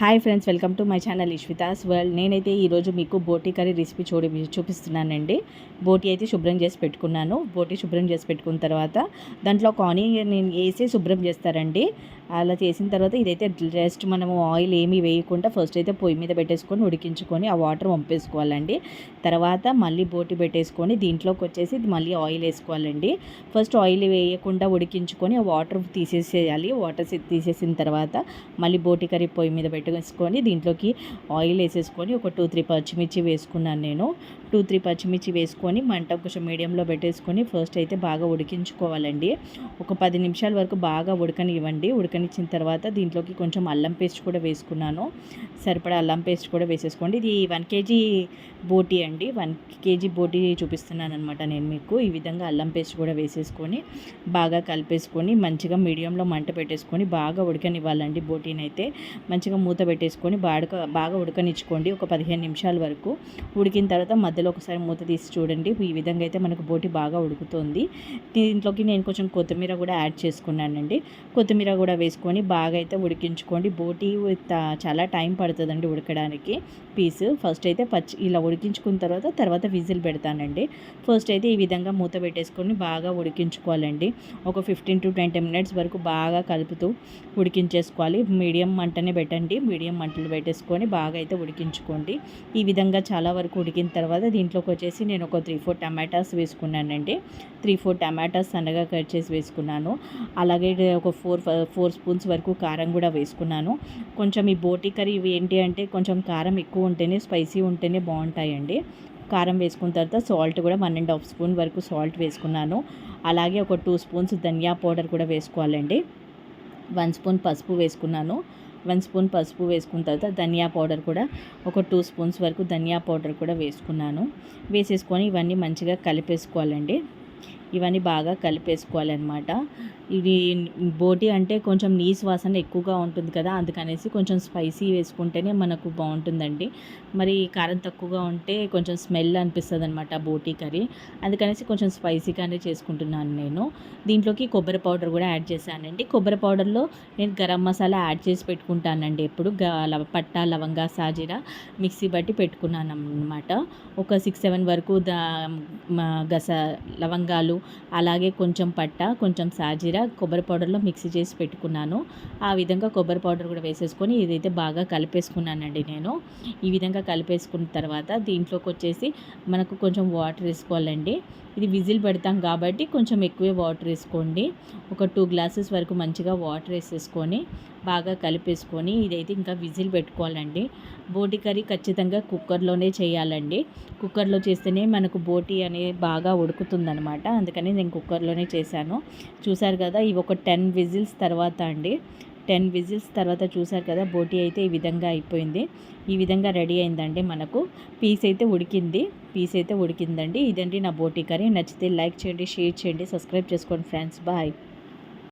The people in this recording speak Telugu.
Hi friends welcome to my channel Ishvita's world. నేనైతే ఈరోజు మీకు బోటీ కర్రీ రెసిపీ చూడి చూపిస్తున్నానండి. బోటీ అయితే శుభ్రం చేసి పెట్టుకున్నాను. బోటీ శుభ్రం చేసి పెట్టుకున్న తర్వాత దాంట్లో ఒక ఆనియన్ నేను వేసి శుభ్రం చేస్తారండి. అలా చేసిన తర్వాత ఇదైతే జస్ట్ మనము ఆయిల్ ఏమీ వేయకుండా ఫస్ట్ అయితే పొయ్యి మీద పెట్టేసుకొని ఉడికించుకొని ఆ వాటర్ వంపేసుకోవాలండి. తర్వాత మళ్ళీ బోటి పెట్టేసుకొని దీంట్లోకి వచ్చేసి మళ్ళీ ఆయిల్ వేసుకోవాలండి. ఫస్ట్ ఆయిల్ వేయకుండా ఉడికించుకొని ఆ వాటర్ తీసేసేయాలి. వాటర్ తీసేసిన తర్వాత మళ్ళీ బోటి కర్రీ పొయ్యి మీద పెట్టేసుకొని దీంట్లోకి ఆయిల్ వేసేసుకొని ఒక టూ త్రీ పచ్చిమిర్చి వేసుకున్నాను నేను. టూ త్రీ పచ్చిమిర్చి వేసుకొని మంట కొంచెం మీడియంలో పెట్టేసుకొని ఫస్ట్ అయితే బాగా ఉడికించుకోవాలండి. ఒక పది నిమిషాల వరకు బాగా ఉడకనివ్వండి. ఇచ్చిన తర్వాత దీంట్లోకి కొంచెం అల్లం పేస్ట్ కూడా వేసుకున్నాను. సరిపడా అల్లం పేస్ట్ కూడా వేసేసుకోండి. ఇది వన్ కేజీ బోటీ అండి. వన్ కేజీ బోటీ చూపిస్తున్నాను అనమాట నేను మీకు. ఈ విధంగా అల్లం పేస్ట్ కూడా వేసేసుకొని బాగా కలిపేసుకొని మంచిగా మీడియంలో మంట పెట్టేసుకొని బాగా ఉడకనివ్వాలండి బోటీని అయితే మంచిగా మూత పెట్టేసుకొని బాగా బాగా ఉడకనిచ్చుకోండి. ఒక పదిహేను నిమిషాల వరకు ఉడికిన తర్వాత మధ్యలో ఒకసారి మూత తీసి చూడండి. ఈ విధంగా అయితే మనకు బోటి బాగా ఉడుకుతుంది. దీంట్లోకి నేను కొంచెం కొత్తిమీర కూడా యాడ్ చేసుకున్నానండి. కొత్తిమీర కూడా వేసి వేసుకొని బాగా అయితే ఉడికించుకోండి. బోటి చాలా టైం పడుతుందండి ఉడకడానికి. పీస్. ఫస్ట్ అయితే పచ్చి ఇలా ఉడికించుకున్న తర్వాత తర్వాత విజిల్ పెడతానండి. ఫస్ట్ అయితే ఈ విధంగా మూత పెట్టేసుకొని బాగా ఉడికించుకోవాలండి. ఒక ఫిఫ్టీన్ టు ట్వంటీ మినిట్స్ వరకు బాగా కలుపుతూ ఉడికించేసుకోవాలి. మీడియం మంటనే పెట్టండి. మీడియం మంటలు పెట్టేసుకొని బాగా అయితే ఉడికించుకోండి. ఈ విధంగా చాలా వరకు ఉడికిన తర్వాత దీంట్లోకి వచ్చేసి నేను ఒక త్రీ ఫోర్ టమాటాస్ వేసుకున్నానండి. త్రీ ఫోర్ టమాటాస్ సన్నగా కట్ చేసి వేసుకున్నాను. అలాగే ఒక ఫోర్ ఫోర్ స్పూన్స్ వరకు కారం కూడా వేసుకున్నాను. కొంచెం ఈ బోటి కర్రీ ఏంటి అంటే కొంచెం కారం ఎక్కువ ఉంటేనే స్పైసీ ఉంటేనే బాగుంటాయండి. కారం వేసుకున్న తర్వాత సాల్ట్ కూడా వన్ అండ్ హాఫ్ స్పూన్ వరకు సాల్ట్ వేసుకున్నాను. అలాగే ఒక టూ స్పూన్స్ ధనియా పౌడర్ కూడా వేసుకోవాలండి. వన్ స్పూన్ పసుపు వేసుకున్నాను. వన్ స్పూన్ పసుపు వేసుకున్న తర్వాత ధనియా పౌడర్ కూడా ఒక టూ స్పూన్స్ వరకు ధనియా పౌడర్ కూడా వేసుకున్నాను. వేసేసుకొని ఇవన్నీ మంచిగా కలిపేసుకోవాలండి. ఇవన్నీ బాగా కలిపేసుకోవాలన్నమాట. ఇది బోటి అంటే కొంచెం నీసు వాసన ఎక్కువగా ఉంటుంది కదా అందుకనేసి కొంచెం స్పైసీ వేసుకుంటేనే మనకు బాగుంటుందండి. మరి కారం తక్కువగా ఉంటే కొంచెం స్మెల్ అనిపిస్తుంది అనమాట బోటీ కర్రీ. అందుకనేసి కొంచెం స్పైసీగానే చేసుకుంటున్నాను నేను. దీంట్లోకి కొబ్బరి పౌడర్ కూడా యాడ్ చేశానండి. కొబ్బరి పౌడర్లో నేను గరం మసాలా యాడ్ చేసి పెట్టుకుంటానండి ఎప్పుడు. పట్ట లవంగా సాజీరా మిక్సీ బట్టి పెట్టుకున్నాను అనమాట ఒక సిక్స్ సెవెన్ వరకు దా గస లవంగాలు అలాగే కొంచెం పట్ట కొంచెం సాజీరా కొబ్బరి పౌడర్లో మిక్సీ చేసి పెట్టుకున్నాను. ఆ విధంగా కొబ్బరి పౌడర్ కూడా వేసేసుకొని ఇదైతే బాగా కలిపేసుకున్నానండి నేను. ఈ విధంగా కలిపేసుకున్న తర్వాత దీంట్లోకి వచ్చేసి మనకు కొంచెం వాటర్ వేసుకోవాలండి. ఇది విజిల్ పెడతాం కాబట్టి కొంచెం ఎక్కువే వాటర్ వేసుకోండి. ఒక టూ గ్లాసెస్ వరకు మంచిగా వాటర్ వేసేసుకొని బాగా కలిపేసుకొని ఇదైతే ఇంకా విజిల్ పెట్టుకోవాలండి. బోటి కర్రీ ఖచ్చితంగా కుక్కర్లోనే చేయాలండి. కుక్కర్లో చేస్తేనే మనకు బోటి అనేది బాగా ఉడుకుతుందనమాట అందుకని నేను కుక్కర్లోనే చేశాను. చూసారు కదా ఇవి ఒక టెన్ విజిల్స్ తర్వాత అండి. టెన్ విజిల్స్ తర్వాత చూసారు కదా బోటీ అయితే ఈ విధంగా అయిపోయింది. ఈ విధంగా రెడీ అయిందండి మనకు. పీస్ అయితే ఉడికింది. పీస్ అయితే ఉడికిందండి. ఇదండి నా బోటి కర్రీ. నచ్చితే లైక్ చేయండి షేర్ చేయండి సబ్స్క్రైబ్ చేసుకోండి ఫ్రెండ్స్. బాయ్.